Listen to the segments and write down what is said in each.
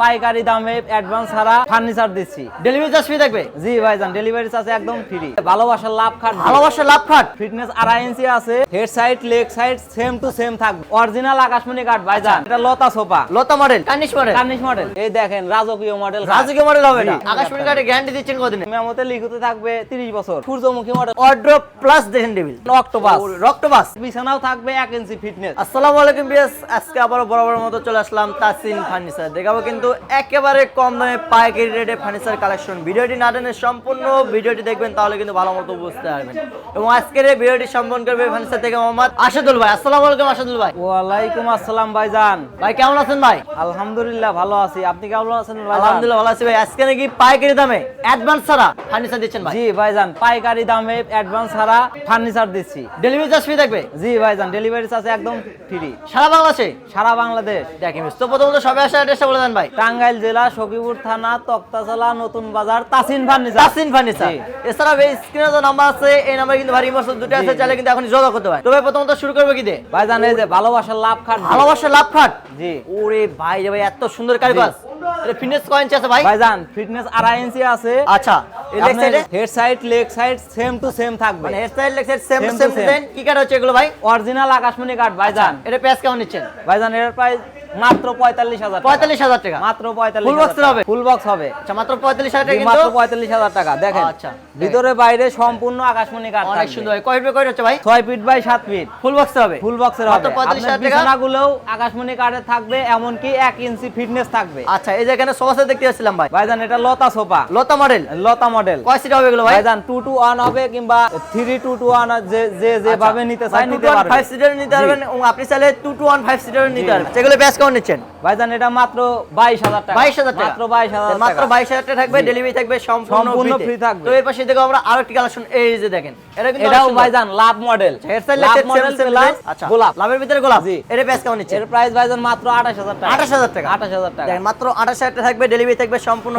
পাইকারি দামে অ্যাডভান্স ছাড়া ফার্নিচার দিচ্ছি। ডেলিভারি চার্জ ফ্রি থাকবে? জি ভাইজান ডেলিভারি চার্জ একদম ফ্রি ভালোবাসার লাভ খাট। ভালোবাসার লাভ খাট? ফিটনেস আড়াই ইঞ্চি আছে head side leg side same to same থাকবে। অরিজিনাল আকাশমণি কাঠ ভাইজান এটা লতা সোফা। লতা মডেল কার্নিশ মডেল কার্নিশ মডেল এই দেখেন রাজকীয় মডেল রাজকীয় মডেল হবে না। আকাশমণি কার্ডে গ্যারান্টি দিচ্ছেন কতদিনে? মেমোতে লিখিত থাকবে 30 বছর। সূর্যমুখী মডেল অর্ড্রপ প্লাস দেখেন টেবিল অক্টোপাস রক্তবাস। বিছানাও থাকবে 1 ইঞ্চি ফিটনেস আসসালামু আলাইকুম বিয়াস আজকে আবারও বরাবর মতো চলে আসলাম তাসিন ফার্নিচার। দেখাবো কিন্তু একেবারে কম দামে পাইকারি রেটে ফার্নিচার কালেকশন ভিডিওটি না টেনে সম্পূর্ণ ভিডিওটি দেখবেন তাহলে কিন্তু ভালো মতো বুঝতে পারবেন। এবং আজকের এই ভিডিওটি সম্পন্ন করবে ফার্নিচার থেকে মোহাম্মদ আসাদুল ভাই। আসসালামু আলাইকুম আসাদুল ভাই। ওয়ালাইকুম আসসালাম ভাইজান। ভাই কেমন আছেন ভাই? আলহামদুলিল্লাহ ভালো আছি। আপনি কেমন আছেন ভাইজান? আলহামদুলিল্লাহ ভালো আছি ভাই। আজকে নাকি পাইকারি দামে অ্যাডভান্স ছাড়া ফার্নিচার দিচ্ছেন ভাই। জি ভাইজান পাইকারি দামে অ্যাডভান্স ছাড়া ফার্নিচার দিচ্ছি। ডেলিভারি চার্জ ফ্রি থাকবে? জি ভাইজান ডেলিভারি চার্জ একদম ফ্রি সারা বাংলাদেশে? সারা বাংলাদেশ। দেখেন তো প্রথমত সবাই আসা অ্যাড্রেসটা বলে দেন ভাই। টাঙ্গাইল জেলা সখীপুর থানা তক্তাচলা নতুন বাজার তাসিন ফার্নিচার। তাসিন ফার্নিচার। এছাড়া এই স্ক্রিনে যে নাম্বার আছে এই নাম্বার কিন্তু ভারী ইমোশন দুটো আছে চাইলে কিন্তু এখন যোগাযোগ করতে পারে তবে প্রথমত শুরু করব কি দিয়ে? ভাইজান এই যে ভালোবাসার লাভ খাট ভালোবাসার লাভ খাট? জি। ওরে ভাই রে ভাই এত সুন্দর কারিগর এটা ফিটনেস কয়েন আছে ভাই? ভাই জান ফিটনেস আড়াই ইঞ্চি আছে। আচ্ছা। লেগ সাইডে head side leg side same to same থাকবে। মানে leg side same same design কি কাট হচ্ছে এগুলো ভাই? অরিজিনাল আকাশমণি কাঠ ভাইজান। এটা প্রাইস কেমন নিচ্ছেন? ভাইজান এর প্রাইস মাত্র পঁয়তাল্লিশ হাজার পঁয়তাল্লিশ হাজার টাকা। মাত্র পঁয়তাল্লিশ Full box হবে? ফুল বক্স হবে। আচ্ছা মাত্র পঁয়তাল্লিশ হাজার টাকা মাত্র পঁয়তাল্লিশ হাজার টাকা দেখেন। আচ্ছা। ভিতরে বাইরে সম্পূর্ণ আকাশমণি কাঠ অনেক সুন্দর। কয় রুপে কয় হচ্ছে ভাই? ছয় ফিট বাই সাত ফিট ফুল বক্স হবে? ফুল বক্সের মাত্র হবে। 45,000 আপনার টাকা? আকাশমণি কাঠের থাকবে এমনকি এক ইঞ্চি ফিটনেস থাকবে। আচ্ছা এই যে এখানে সোফা দেখতে পাচ্ছিলাম ভাই। ভাইজান এটা লতা সোফা লতা মডেল লতা মডেল কয় সিট হবে এগুলো ভাই? ভাইজান টু টু ওয়ান হবে কিংবা থ্রি টু টু ওয়ান যে যে যেভাবে নিতে চায় নিতে ফাইভ পারবে। সিটার নিতে পারবেন আপনি চাইলে two two one five seater নিতে পারবেন। সেগুলো ব্যাস কেমন নিচ্ছেন। ভাইজান এটা মাত্র বাইশ হাজার টাকা। বাইশ হাজার টাকা। মাত্র বাইশ হাজার মাত্র টাকা। বাইশ হাজার টাকা থাকবে ডেলিভারি থাকবে সম্পূর্ণ তে। থাকবে। তো এর পাশে দেখো আমরা আরও একটি কালেকশন এই যে দেখেন এটা কিন্তু এটাও। ভাইজান love model hair style love model আচ্ছা গোলাপ। লাভের ভিতরে গোলাপ। জি। এর ব্যাস কেমন নিচ্ছেন। এর প্রাইস ভাইজান মাত্র আঠাশ হাজার টাকা। আঠাশ হাজার টাকা। আঠাশ হাজার টাকা। দেখেন মাত্র আঠাশ হাজার টাকা থাকবে ডেলিভারি থাকবে সম্পূর্ণ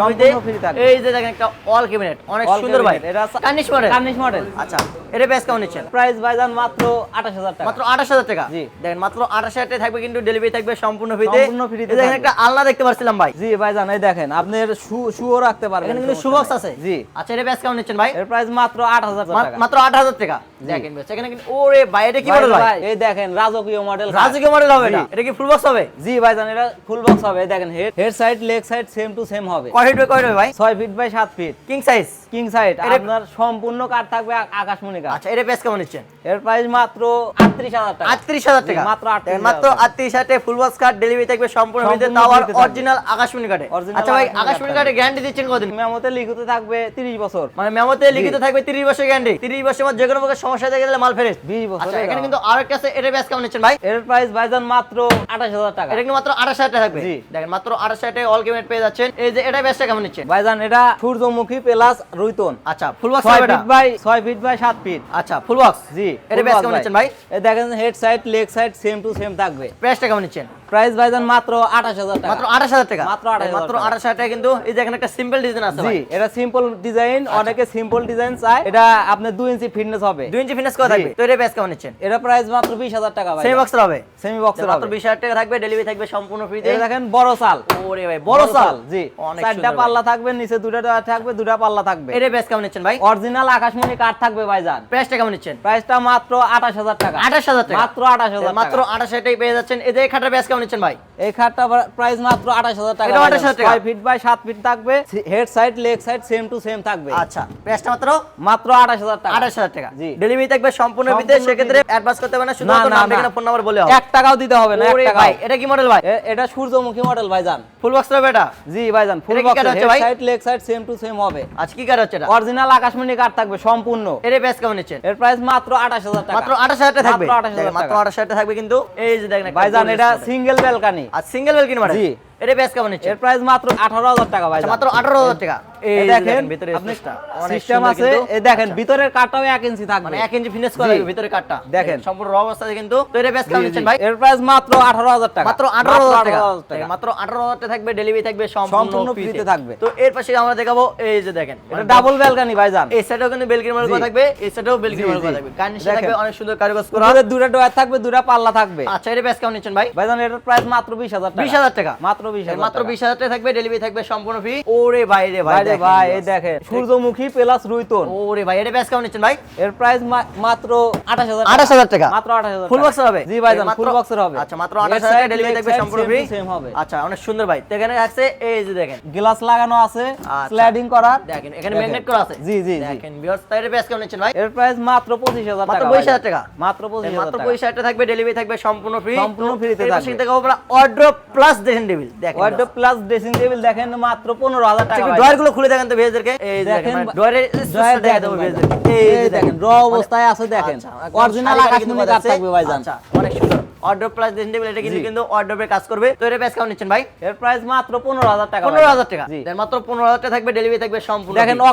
free থাকবে। এই যে দেখেন একটা অল ক্যাবিনেট অনেক সুন্দর ভাই। এটা কার্নিশ মডেল কার্নিশ মডেল আচ্ছা এর ব্যাস কেমন নিচ্ছেন? প্রাইস ভাইজান মাত্র আঠাশ হাজার টাকা। মাত্র আঠাশ হাজার টাকা? জি। দেখেন মাত্র আঠাশ হাজার টাকা থাকবে কিন্তু ডেলিভারি থাকবে সম্পূর্ণ ফ্রিতে সম্পূর্ণ দেখেন একটা আলনা দেখতে পাচ্ছিলাম ভাই। জি ভাইজান এই দেখেন আপনার শু শুও রাখতে পারবেন এখানে কিন্তু সুবক্স নেই। আছে। জি। আচ্ছা এর ব্যাস কেমন নিচ্ছেন ভাই? এর প্রাইস মাত্র আট হাজার মা- টাকা। মাত্র আট হাজার টাকা। দেখেন এখানে কিন্তু ওরে ভাই এটা কি মডেল ভাই, এই দেখেন রাজকীয় মডেল রাজকীয় মডেল হবে না। এটা কি ফুল বক্স হবে? জি ভাইজান এটা ফুল বক্স হবে। দেখেন head head side leg side same to same হবে। কয় ফিট বাই কয় ফিট ভাই? ছয় ফিট বাই সাত feet king size king side আপনার সম্পূর্ণ কাঠ থাকবে? আকাশমণি কাঠ আচ্ছা এর ব্যাস কেমন নিচ্ছেন? এর প্রাইস মাত্র আটত্রিশ হাজার টাকা। আটত্রিশ হাজার টাকা। মাত্র 38,000 মাত্র টাকা। আটত্রিশ হাজার টাকা ফুল বক্স কার্ড ডেলিভারি থাকবে সম্পূর্ণ সম্পূর্ণ তাও আর। অরিজিনাল আকাশমণি কার্ডে আচ্ছা ভাই আকাশমণি কার্ডে গ্যারান্টি দিচ্ছেন কতদিন? মেমোতে লিখিত থাকবে তিরিশ বছর। মানে মেমোতে লিখিত থাকবে 30 বছর গ্যারান্টি 30 বছরের মধ্যে যে কোনো প্রকার সমস্যা থেকে গেলে মাল ফেরত। 20 বছর আচ্ছা এখানে কিন্তু আরও একটা আছে এর ব্যাস কেমন নিচ্ছেন ভাই? এর প্রাইস ভাইজান মাত্র আঠাশ হাজার টাকা। এটা কিন্তু মাত্র 28000 টাকা থাকবে। জি। দেখেন মাত্র 28000 টাকা অল পেয়ে যাচ্ছেন। এই যে এটা ব্যাসটা কেমন নিচ্ছেন? ভাইজান এটা সূর্যমুখী প্লাস রুইতন। আচ্ছা ফুল বক্স ছয় হবে এটা feet by 6 feet by 7 feet আচ্ছা ফুল বক্স জি এটা কেমন নিচ্ছেন ভাই? দেখেন head side leg side same to same থাকবে। প্রাইসটা কেমন নিচ্ছেন? প্রাইস ভাইজান মাত্র আঠাশ হাজার টাকা। মাত্র 28000 টাকা? মাত্র 28,000 মাত্র টাকা। 28000 টাকা কিন্তু এই যে এখানে একটা সিম্পল ডিজাইন আছে ভাই। এটা সিম্পল ডিজাইন অনেকে সিম্পল ডিজাইন চায়। এটা আপনার দুই ইঞ্চি ফিটনেস হবে। 2 ইঞ্চি ফিনিশ করা থাকবে? তো এটা ব্যাস কেমন নিচ্ছেন? এটা প্রাইস মাত্র বিশ হাজার টাকা ভাই। সেমি বক্সের হবে? সেমি বক্সের মাত্র হবে। 20000 টাকা থাকবে ডেলিভারি থাকবে সম্পূর্ণ এটা দেখেন বড় চাল। ওরে ভাই বড় সাল জি। চারটা পাল্লা থাকবে নিচে দুটা থাকবে দুটা পাল্লা থাকবে। এটা ব্যাস কেমন নিচ্ছেন ভাই? অরিজিনাল আকাশমণি কাঠ থাকবে ভাইজান প্রাইসটা কেমন নিচ্ছেন? প্রাইসটা মাত্র আঠাশ হাজার টাকা। আঠাশ হাজার টাকা? মাত্র আঠাশ হাজার মাত্র আঠাশ হাজার টাকা পেয়ে যাচ্ছেন। এই যে খাটার ব্যাস কেমন নিচ্ছেন ভাই? এই খাটটা প্রাইস মাত্র আঠাশ হাজার টাকা এটাও 28,000 টাকা? ছয় ফিট বাই সাত ফিট থাকবে। Head side leg side same to same থাকবে। আচ্ছা প্রাইসটা মাত্র? মাত্র আঠাশ হাজার টাকা। আঠাশ হাজার টাকা। জি। ডেলিভারি থাকবে সম্পূর্ণ বিদেশ সেক্ষেত্রে free। অ্যাডভান্স করতে হবে না শুধু নাম না। ঠিকানা ফোন নাম্বার বলে হবে। এক টাকাও দিতে হবে না এক ওরে টাকাও। ভাই এটা কি মডেল ভাই? এটা সূর্যমুখী মডেল ভাইজান ফুল বক্স হবে এটা? জি ভাইজান full box head side leg side same to same হবে। আচ্ছা কি কার হচ্ছে এটা? অরিজিনাল আকাশমণি কাঠ থাকবে সম্পূর্ণ। এর ব্যাস কেমন নিচ্ছেন? এর প্রাইস মাত্র আঠাশ হাজার টাকা। মাত্র আঠাশ হাজার টাকা থাকবে? মাত্র 28,000 দেখেন, মাত্র টাকা। টাকা থাকবে কিন্তু। এই যে দেখেন ভাইজান bonus এটা model। সিঙ্গেল ব্যালকানি আর সিঙ্গেল বেলকিন মানে জি। এটা ব্যাস কেমন এর প্রাইস মাত্র আঠারো হাজার টাকা ভাই মাত্র আঠারো হাজার টাকা। এই দেখেন দেখেন ভিতরে আপনি স্পেসটা অনেক সিস্টেম আছে। এই দেখেন আচ্ছা। ভিতরের কাটাও 1 ইঞ্চি থাকবে। মানে 1 ইঞ্চি ফিনিশ করা জি। যাবে ভিতরে কাটটা দেখেন। সম্পূর্ণ র অবস্থাতে কিন্তু তো এটা কেমন নিচ্ছেন ভাই? এর প্রাইস মাত্র 18000 টাকা। মাত্র 18000 টাকা। 18,000 টাকা। মাত্র 18000 টাকা থাকবে ডেলিভারি থাকবে সম্পূর্ণ ফ্রিতে থাকবে। তো এর পাশে আমরা দেখাবো এই যে দেখেন। এটা ডাবল ব্যালকনি ভাইজান। এই সাইডেও কিন্তু বেলকির মার্ক জি। থাকবে এই সাইডেও বেলকির জি, মার্ক থাকবে। গার্নিশ থাকবে অনেক সুন্দর কারুকাজ করা। উপরে দুটো ডয়ার থাকবে দুটো পাল্লা থাকবে। আচ্ছা এটা বেশ কেমন নিচ্ছেন ভাই? ভাইজান এটার প্রাইস মাত্র 20000 টাকা। 20000 টাকা। মাত্র 20000 মাত্র 20000 টাকা থাকবে ডেলিভারি থাকবে সম্পূর্ণ ফ্রি ওরে ভাই রে ভাই ভাই দেখেন ভাই এই দেখেন। সূর্যমুখী প্লাস রুইতন। ওরে ভাই এটা বেশ কেমন নিচ্ছেন ভাই? এর প্রাইস মাত্র 28000 28000 টাকা। মাত্র 28000 ফুল বক্সের হবে? জি ভাইজান ফুল বক্সের হবে। আচ্ছা মাত্র 28000 টাকা ডেলিভারি থাকবে সম্পূর্ণ ফ্রি to হবে। অনেক সুন্দর ভাই। তো এখানে আছে এই যে দেখেন। গ্লাস লাগানো আছে। স্লাইডিং করার। দেখেন এখানে ম্যাগনেট করা আছে? জি জি জি। দেখেন ভিউয়ার্স তাই এটা বেশ কেমন নিচ্ছেন ভাই? এর প্রাইস মাত্র 25000 মাত্র 25000 টাকা? মাত্র 25000 মাত্র 25000 টাকা থাকবে ডেলিভারি থাকবে সম্পূর্ণ ফ্রি সম্পূর্ণ free তে থাকবে। থেকে আমরা অর্ডার প্লাস দেখেন টেবিল দেখেন ওয়ার্ডরোব প্লাস ড্রেসিং টেবিল দেখেন মাত্র 15000 টাকা ড্রয়ারগুলো খুলে দেখেন তো ভেজদেরকে এই দেখেন দেখেন ড্রয়ারের দেখা দেবো দেখেন ভেজদেরকে এই দেখেন র অবস্থায় আছে দেখেন। অরিজিনাল আকাশমণি কাট থাকবে ভাইজান। আচ্ছা অনেক সুন্দর। অর্ডার প্লাস এটা কিন্তু। কিন্তু অর্ডারের কাজ করবে। তো এটা বেশ কেমন নিচ্ছেন ভাই। এর প্রাইস মাত্র 15000 টাকা পনেরো হাজার ভাইজান। টাকা। জি। দেন মাত্র পনেরো হাজার টাকা থাকবে ডেলিভারি থাকবে সম্পূর্ণ। দেখেন। ও,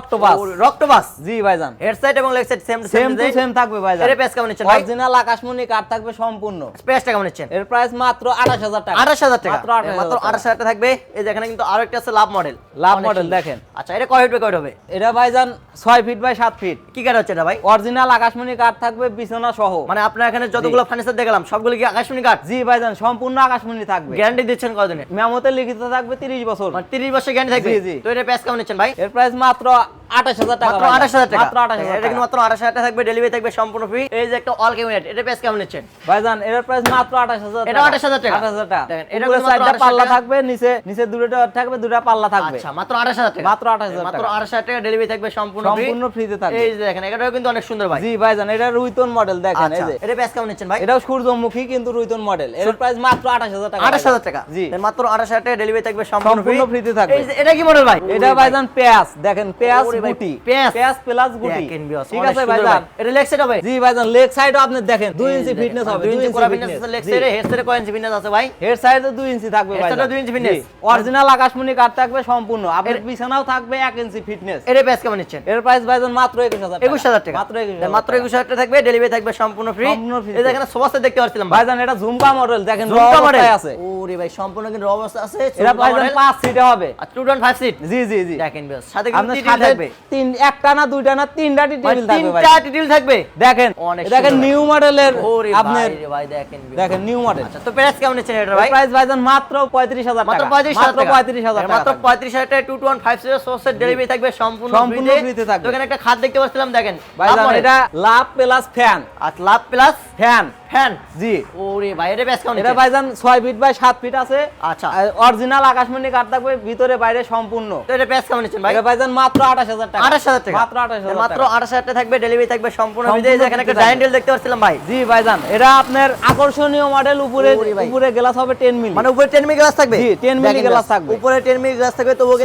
octopus জি ভাইজান। হেড সাইড এবং leg side same same to same থাকবে ভাইজান। এর প্রাইস কেমন নিচ্ছেন ভাই। অরিজিনাল আকাশমণি কাঠ থাকবে সম্পূর্ণ। প্রাইসটা কেমন নিচ্ছেন। এর প্রাইস মাত্র 28000 টাকা। আঠাশ হাজার টাকা। মাত্র 28000 টাকা। থাকবে। এই যেখানে কিন্তু আরও একটা আছে লাভ মডেল লাভ মডেল দেখেন। আচ্ছা এটা কয় ফিট বাই কয় হবে? এটা ভাইজান 6 ফিট বাই 7 ফিট কি কাঠ হচ্ছে এটা ভাই? অরিজিনাল আকাশমণি কাঠ থাকবে বিছানা সহ। মানে আপনার এখানে যতগুলো ফার্নিচার দেখলাম সবগুলো কি আকাশমণি কাঠ জি ভাইজান সম্পূর্ণ আকাশমণি থাকবে গ্যারান্টি দিচ্ছেন কতদিনের মেমোতে লিখিত থাকবে 30 বছর মানে তিরিশ বছর গ্যারান্টি থাকবে জি। তো এটা প্রাইস কেমন নিচ্ছেন ভাই এর প্রাইস মাত্র 28000 টাকা মাত্র ভাইজান। আঠাশ হাজার টাকা মাত্র 28000 এটা কিন্তু মাত্র আঠাশ হাজার টাকা থাকবে ডেলিভারি থাকবে সম্পূর্ণ ফ্রি এই যে একটা অল ক্যাবিনেট এটা প্রাইস কেমন নিচ্ছেন ভাইজান এর প্রাইস মাত্র 28000 এটা 28,000 টাকা। 28000 টাকা দেখেন, এটা কিন্তু সাইডটা পাল্লা থাকবে নিচে নিচে দুটো থাকবে দুটো পাল্লা থাকবে আচ্ছা মাত্র আঠাশ হাজার টাকা মাত্র 28,000 মাত্র টাকা। আঠাশ হাজার টাকা ডেলিভারি থাকবে সম্পূর্ণ free। সম্পূর্ণ ফ্রিতে থাকবে এই যে দেখেন এটাও কিন্তু অনেক সুন্দর ভাই জি ভাইজান এটা রুইতন মডেল দেখেন এই আচ্ছা যে এটা প্রাইস কেমন নিচ্ছেন ভাই এটাও সূর্যমুখী কিন্তু রুইতন মডেল এর প্রাইস মাত্র 28000 টাকা আঠাশ হাজার টাকা। জি। মাত্র আঠাশ হাজার টাকা ডেলিভারি থাকবে সম্পূর্ণ ফ্রিতে থাকবে। এটা কি মডেল ভাই? এটা ভাইজান পেঁয়াজ দেখেন পেঁয়াজ গুটি পেঁয়াজ। প্লাস গুটি ঠিক আছে ভাইজান। এটা লেগ সেট হবে জি ভাইজান লেগ সাইডও আপনি দেখেন 2 ইঞ্চি ফিটনেস হবে 2 ইঞ্চি করা ফিটনেস ফিটনেস লেগ সেটে হেড সেটে কয় ইঞ্চি ফিটনেস আছে ভাই? হেড সাইডে 2 ইঞ্চি থাকবে ভাইজান। ও 2 ইঞ্চি fitness। অরিজিনাল আকাশমণি কাঠ থাকবে? সম্পূর্ণ। আপনার বিছানাও থাকবে 1 ইঞ্চি ফিটনেস এটা প্রাইস কেমন নিচ্ছেন? এর প্রাইস ভাইজান মাত্র 21000 টাকা। একুশ হাজার টাকা। মাত্র 21000 একুশ হাজার টাকা থাকবে ডেলিভারি থাকবে সম্পূর্ণ ফ্রি সম্পূর্ণ। দেখেন সোফা দেখতে পাচ্ছিলাম ভাইজান এটা ঝুমকা মডেল দেখেন ঝুমকা মডেল আছে। ওরে ভাই সম্পূর্ণ কিন্তু অবস্থা আছে এটা ভাইজান 5 সিটে হবে। আর টু ডন ফাইভ সিট জি জি জি। দেখেন বেশ সাথে কিন্তু সাথে থাকবে। তিন একটা না দুইটা না তিনটা মানে টেবিল থাকবে ভাই। তিনটা টিটিল থাকবে। দেখেন দেখেন নিউ মডেলের ওরে আপনার ভাই দেখেন দেখেন নিউ মডেল আচ্ছা তো প্রাইস কেমন নিচ্ছেন এটা ভাই? প্রাইস ভাইজান মাত্র 35000 টাকা মাত্র পঁয়ত্রিশ হাজার মাত্র 35000 টাকা মাত্র থাকবে। পঁয়ত্রিশ হাজার টাকা two two one five zero সোর্সের ডেলিভারি থাকবে সম্পূর্ণ সম্পূর্ণ free তে। free তে থাকবে। এখানে একটা খাট দেখতে পাচ্ছিলাম দেখেন। ভাইজান এটা লাভ প্লাস ফ্যান আর লাভ প্লাস ফ্যান ফ্যান জি। ওরে ভাই এটা এটা ভাইজান 6 ফিট বাই 7 ফিট আছে। আচ্ছা। অরিজিনাল আকাশমণি কাঠ থাকবে ভিতরে বাইরে সম্পূর্ণ। তো এটা কেমন নিচ্ছেন ভাই। এটা ভাইজান মাত্র 28000 টাকা। আঠাশ হাজার টাকা। মাত্র 28000 মাত্র টাকা। আঠাশ হাজার টাকা থাকবে ডেলিভারি থাকবে সম্পূর্ণ। বিদেশ এখানে একটা ডাইনিং টেবিল দেখতে পাচ্ছিলাম ভাই। জি ভাইজান এটা আপনার আকর্ষণীয় মডেল উপরে উপরে গ্লাস হবে 10 মিলি মানে উপরে 10 মিলি গ্লাস থাকবে? জি, 10 মিলি গ্লাস থাকবে। উপরে 10 মিলি গ্লাস থাকবে তো ওকে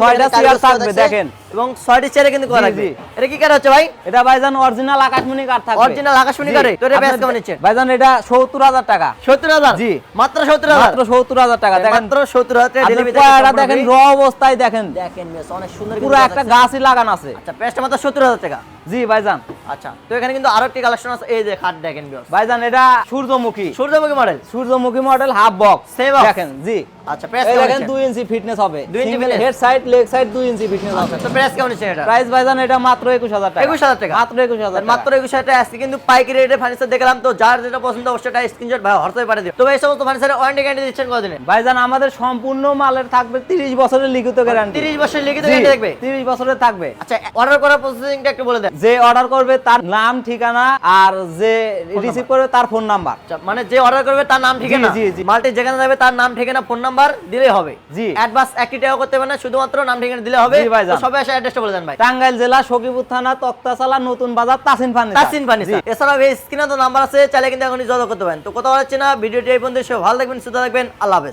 থাকবে, দেখেন। এবং ছয়টি চেয়ারে কিন্তু করা জি। এটা কি কাঠ হচ্ছে ভাই? এটা ভাইজান অরিজিনাল আকাশমণি কাঠ থাকবে? Original আকাশমণি। কাঠে? তো এটা আপনার- কেমন নিচ্ছেন? ভাইজান এটা 70000 টাকা। সত্তর হাজার? জি। মাত্র সত্তর হাজার? মাত্র 70000 টাকা দেখেন। মাত্র সত্তর হাজার টাকা আপনি ডেলিভারি পয়াটা দেখেন র। অবস্থায় দেখেন। দেখেন বেশ অনেক সুন্দর পুরো একটা গাছই লাগানো আছে। আচ্ছা প্রাইসটা মাত্র সত্তর হাজার টাকা। জি ভাইজান। আচ্ছা তো এখানে কিন্তু আরও একটি কালেকশন আছে এই যে খাট দেখেন বেশ ভাইজান এটা সূর্যমুখী। সূর্যমুখী মডেল সূর্যমুখী মডেল হাফ বক্স box? দেখেন জি। আচ্ছা দেখেন 2 ইঞ্চি ফিটনেস হবে। Single head side leg side 2 inch fitness হবে। তো প্রাইস কেমন এটা? প্রাইস ভাইজান এটা মাত্র 21000 টাকা। 21000 টাকা? মাত্র 21000 মাত্র একুশ হাজার টাকা আজকে কিন্তু পাইকারি রেটে ফার্নিচার দেখলাম তো যার যেটা পছন্দ অবশ্যই একটা স্ক্রিনশট ভাই হোয়াটসঅ্যাপে পাঠিয়ে দিও। তো ভাই সমস্ত ফার্নিচারের ওয়ারেন্টি গ্যারান্টি দিচ্ছেন কতদিনে ভাইজান আমাদের সম্পূর্ণ মালের থাকবে 30 বছরের লিখিত গ্যারান্টি 30 বছর লিখিত গ্যারান্টি থাকবে? 30 বছরের থাকবে। আচ্ছা অর্ডার করার প্রসেসিংটা একটু বলে দেন। যে অর্ডার করবে তার নাম ঠিকানা আর যে রিসিভ করবে তার ফোন নাম্বার আচ্ছা, মানে যে অর্ডার করবে তার নাম ঠিকানা? জি, জি। মালটি যেখানে যাবে তার নাম ঠিকানা ফোন নাম্বার দিলেই হবে। জি। অ্যাডভান্স একটি টাকা করতে হবে না শুধুমাত্র নাম ঠিকানা দিলে হবে। সবাই এসে অ্যাড্রেসটা বলে দেন ভাই। টাঙ্গাইল জেলা সখীপুর থানা তক্তাশালা নতুন বাজার তাসিন ফার্নিচার। তাসিন ফার্নিচার। এছাড়াও এই স্ক্রিনে তো নাম্বার আছে চাইলে কিন্তু এখন যোগাযোগ করতে পারেন। তো কথা হচ্ছে না ভিডিওটি এই পর্যন্ত। সব ভালো থাকবেন সুস্থ থাকবেন আল্লাহ হাফেজ।